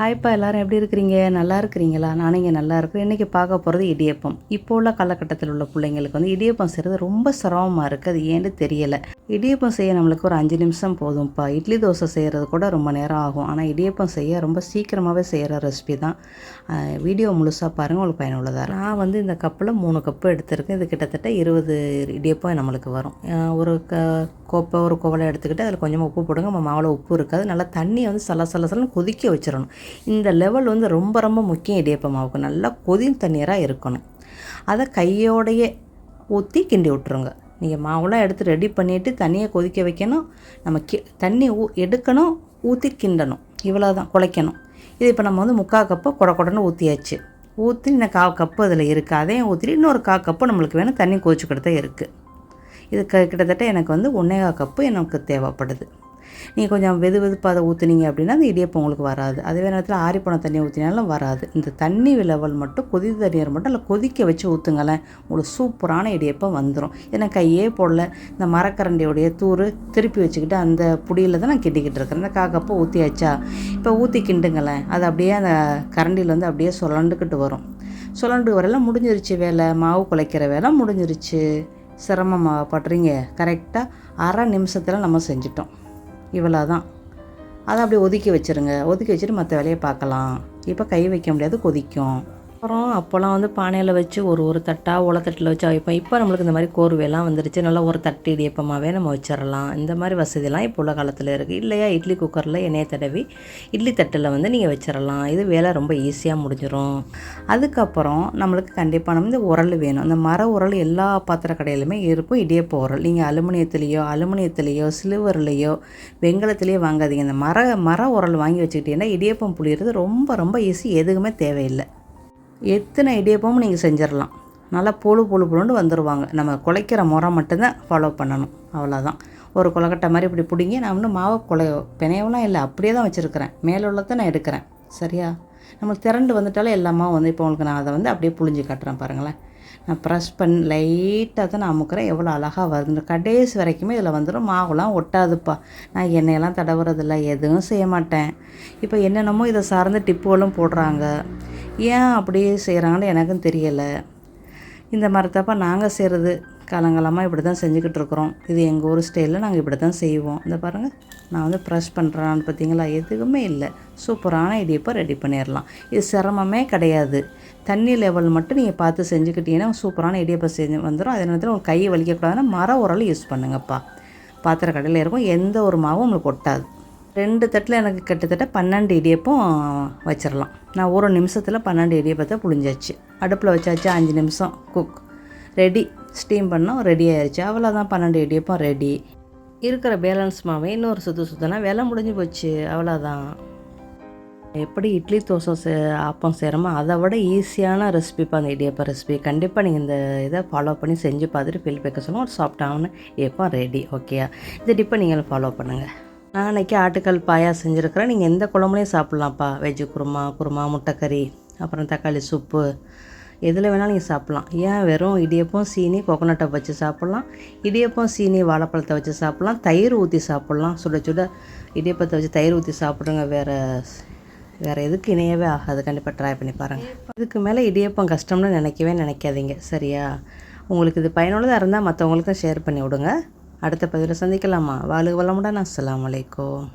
ஹாய்ப்பா எல்லாரும் எப்படி இருக்கிறீங்க? நல்லா இருக்கிறீங்களா? நானும் இங்கே நல்லா இருக்கிறேன் இன்றைக்கி பார்க்க போகிறது இடியப்பம். இப்போ உள்ள காலகட்டத்தில் உள்ள பிள்ளைங்களுக்கு வந்து இடியப்பம் செய்கிறது ரொம்ப சிரமமாக இருக்குது அது ஏன்னு தெரியலை. இடியப்பம் செய்ய நம்மளுக்கு ஒரு அஞ்சு நிமிஷம் போதும்ப்பா. இட்லி தோசை செய்கிறது கூட ரொம்ப நேரம் ஆகும். ஆனால் இடியப்பம் செய்ய ரொம்ப சீக்கிரமாகவே செய்கிற ரெசிபி தான். வீடியோ முழுசாக பாருங்கள் உங்களுக்கு பயனுள்ளதாக இருக்கும். நான் வந்து இந்த கப்பில் மூணு கப்பு எடுத்திருக்கேன். இது கிட்டத்தட்ட இருபது இடியப்பம் நம்மளுக்கு வரும். ஒரு க கோப்பை ஒரு குவலை எடுத்துக்கிட்டு அதில் கொஞ்சமாக உப்பு போடுங்க. நம்ம மாவில் உப்பு இருக்காது. நல்லா தண்ணியை வந்து சல சலசலன்னு கொதிக்க வச்சிடணும். இந்த லெவல் வந்து ரொம்ப ரொம்ப முக்கியம் இடியப்ப மாவுக்கு. நல்லா கொதி தண்ணீராக இருக்கணும். அதை கையோடையே ஊற்றி கிண்டி விட்டுருங்க. நீங்கள் மாவுலாம் எடுத்து ரெடி பண்ணிவிட்டு தண்ணியை கொதிக்க வைக்கணும். நம்ம கி தண்ணி ஊ எடுக்கணும் ஊற்றி கிண்டணும். இவ்வளோ தான் குழைக்கணும் இது இப்போ நம்ம வந்து முக்கால் கப்பு கொட குடன்னு ஊற்றியாச்சு ஊற்றி இன்னும் கால் கப்பு அதில் இருக்குது அதையும் ஊற்றிட்டு இன்னொரு கால் கப்பு நம்மளுக்கு வேணும் தண்ணி கொதிச்சுக்கிட்டு இருக்குது இது க கிட்டத்தட்ட எனக்கு வந்து ஒன்றேகால் கப்பு எனக்கு தேவைப்படுது. நீங்கள் கொஞ்சம் வெது வெதுப்பாக அதை ஊற்றுனீங்க அப்படின்னா அந்த இடியப்பம் உங்களுக்கு வராது. அதே நேரத்தில் ஆறிப்போன தண்ணி ஊற்றினாலும் வராது. இந்த தண்ணி லெவல் மட்டும் கொதி தண்ணீர் மட்டும் இல்லை கொதிக்க வச்சு ஊற்றுங்களேன் உங்களுக்கு சூப்பரான இடியப்பம் வந்துடும் ஏன்னா கையே போடல. இந்த மரக்கரண்டியோடைய தூறு திருப்பி வச்சுக்கிட்டு அந்த புடியில் தான் நான் கிண்டிக்கிட்டு இருக்கிறேன். இந்த காக்கப்போ ஊற்றியாச்சா இப்போ ஊற்றி கிண்டுங்களேன். அது அப்படியே அந்த கரண்டியில் வந்து அப்படியே சுரண்டுக்கிட்டு வரும். சுரண்டு வரையெல்லாம் முடிஞ்சிருச்சு வேலை. மாவு குலைக்கிற வேலை முடிஞ்சிருச்சு. சிரமமாக படுறீங்க. கரெக்டாக அரை நிமிஷத்தில் நம்ம செஞ்சிட்டோம். இவ்வளோ தான் அதை அப்படியே ஒதுக்கி வச்சுருங்க. ஒதுக்கி வச்சுட்டு மற்ற வேலையை பார்க்கலாம். இப்போ கை வைக்க முடியாது கொதிக்கும். அப்புறம் அப்போல்லாம் வந்து பானையில் வச்சு ஒரு ஒரு தட்டாக உலத்தட்டில் வச்சு வைப்போம். இப்போ நம்மளுக்கு இந்த மாதிரி கோர்வையெல்லாம் வந்துருச்சு. நல்லா ஒரு தட்டு இடியப்பமாகவே நம்ம வச்சிடலாம் இந்த மாதிரி வசதிலாம் இப்போ உள்ள காலத்தில் இருக்குது இல்லையா? இட்லி குக்கரில் எண்ணெயை தடவி இட்லி தட்டில் வந்து நீங்கள் வச்சிடலாம் இது வேலை ரொம்ப ஈஸியாக முடிஞ்சிடும் அதுக்கப்புறம் நம்மளுக்கு கண்டிப்பாக நம்ம இந்த உரல் வேணும். இந்த மர உரல் எல்லா பாத்திர கடையிலுமே இருக்கும். இடியப்ப உரல். நீங்கள் அலுமினியத்துலேயோ அலுமினியத்துலேயோ சில்வர்லேயோ வெங்கலத்துலேயோ வாங்காதீங்க. இந்த மர மர உரல் வாங்கி வச்சுக்கிட்டீங்கன்னா இடியப்பம் புளியறது ரொம்ப ரொம்ப ஈஸி எதுவுமே தேவையில்லை. எத்தனை இடியப்பமும் நீங்கள் செஞ்சிடலாம் நல்லா பொழு பொழு பொழுன்னு வந்துடுவாங்க நம்ம குலைக்கிற முறை மட்டும்தான் ஃபாலோ பண்ணணும். அவ்வளோதான் ஒரு கொலக்கட்டை மாதிரி இப்படி பிடிங்கி நான் இன்னும் மாவை குலை பிணையவெல்லாம் இல்லை. அப்படியே தான் வச்சுருக்கிறேன். மேலே உள்ளதை நான் எடுக்கிறேன். சரியா? நம்மளுக்கு திரண்டு வந்துட்டாலே எல்லாமா வந்து இப்போ உங்களுக்கு நான் அதை வந்து அப்படியே புழிஞ்சு காட்டுறேன் பாருங்களேன். நான் ப்ரெஸ் பண்ணி லைட்டாக தான் நான் அமுக்கிறேன். எவ்வளோ அழகாக வருது கடைசி வரைக்குமே இதில் வந்துடும் மாவுலாம் ஒட்டாதுப்பா. நான் எண்ணெயெல்லாம் தடவுறதில்ல. எதுவும் செய்ய மாட்டேன். இப்போ என்னென்னமோ இதை சார்ந்து டிப்புகளும் போடுறாங்க. ஏன் அப்படியே செய்கிறாங்கன்னு எனக்கும் தெரியலை. இந்த மரத்தப்பா நாங்கள் செய்கிறது காலங்காலமாக இப்படி தான் செஞ்சுக்கிட்டு இருக்கிறோம். இது எங்கள் ஊர் ஸ்டைலில் நாங்கள் இப்படி தான் செய்வோம். இந்த பாருங்கள் நான் வந்து ப்ரெஷ் பண்ணுறான்னு பார்த்தீங்களா? எதுவுமே இல்லை. சூப்பரான இடியப்பை ரெடி பண்ணிடலாம். இது சிரமமே கிடையாது. தண்ணி லெவல் மட்டும் நீங்கள் பார்த்து செஞ்சுக்கிட்டீங்கன்னா சூப்பரான இடியப்பை செஞ்சு வந்துடும் அதே நேரத்தில் உங்கள் கையை வலிக்கக்கூடாதுன்னா மர உரல் யூஸ் பண்ணுங்கப்பா. பாத்திர கடையில் இருக்கும் எந்த ஒரு மாவும் உங்களுக்கு ஒட்டாது. ரெண்டு தட்டில் எனக்கு கிட்டத்தட்ட பன்னெண்டு இடியப்பம் வச்சிடலாம் நான் ஒரு நிமிஷத்தில் பன்னெண்டு இடியப்பத்தை புழிஞ்சாச்சு. அடுப்பில் வச்சாச்சு அஞ்சு நிமிஷம் குக் ரெடி ஸ்டீம் பண்ணோம் ரெடி ஆயிடுச்சு அவ்வளோதான் பன்னெண்டு இடியப்பம் ரெடி இருக்கிற பேலன்ஸ் மாவை இன்னொரு சுற்று சுற்றினா வேலை முடிஞ்சு போச்சு. அவ்வளோதான் எப்படி இட்லி தோசை சே ஆப்பம் செய்கிறோமோ அதை விட ஈஸியான ரெசிபிப்பா அந்த இடியப்பம் ரெசிபி கண்டிப்பாக நீங்கள் இந்த இதை ஃபாலோ பண்ணி செஞ்சு பார்த்துட்டு ஃபீல் பேக்க சொல்லுவோம் ஒரு சாஃப்டான இடியப்பம் ரெடி ஓகேயா இந்த டிப்பை நீங்கள் ஃபாலோ பண்ணுங்கள் நான் அன்றைக்கி ஆட்டுக்கல் பாயா செஞ்சுருக்கிறேன். நீங்கள் எந்த குழம்புலையும் சாப்பிட்லாம்ப்பா. வெஜ்ஜு குருமா குருமா முட்டைக்கறி அப்புறம் தக்காளி சூப்பு எதில் வேணாலும் நீங்கள் சாப்பிட்லாம். ஏன்? வெறும் இடியப்பம் சீனி கொக்கனட்டை வச்சு சாப்பிட்லாம். இடியப்பம் சீனி வாழைப்பழத்தை வச்சு சாப்பிட்லாம். தயிர் ஊற்றி சாப்பிட்லாம். சுட சுட இடியப்பத்தை வச்சு தயிர் ஊற்றி சாப்பிடுங்க. வேறு வேறு எதுக்கு இணையவே ஆகாது. கண்டிப்பாக ட்ரை பண்ணி பாருங்கள் இதுக்கு மேலே இடியப்பம் கஷ்டம்னு நினைக்கவே நினைக்காதீங்க. சரியா? உங்களுக்கு இது பயனுள்ளதாக இருந்தால் மற்றவங்களுக்கும் ஷேர் பண்ணி விடுங்க. அடுத்த பதிவில் சந்திக்கலாமா? வாழ்க வளமுடன் அஸ்லாம் அலைக்கும்.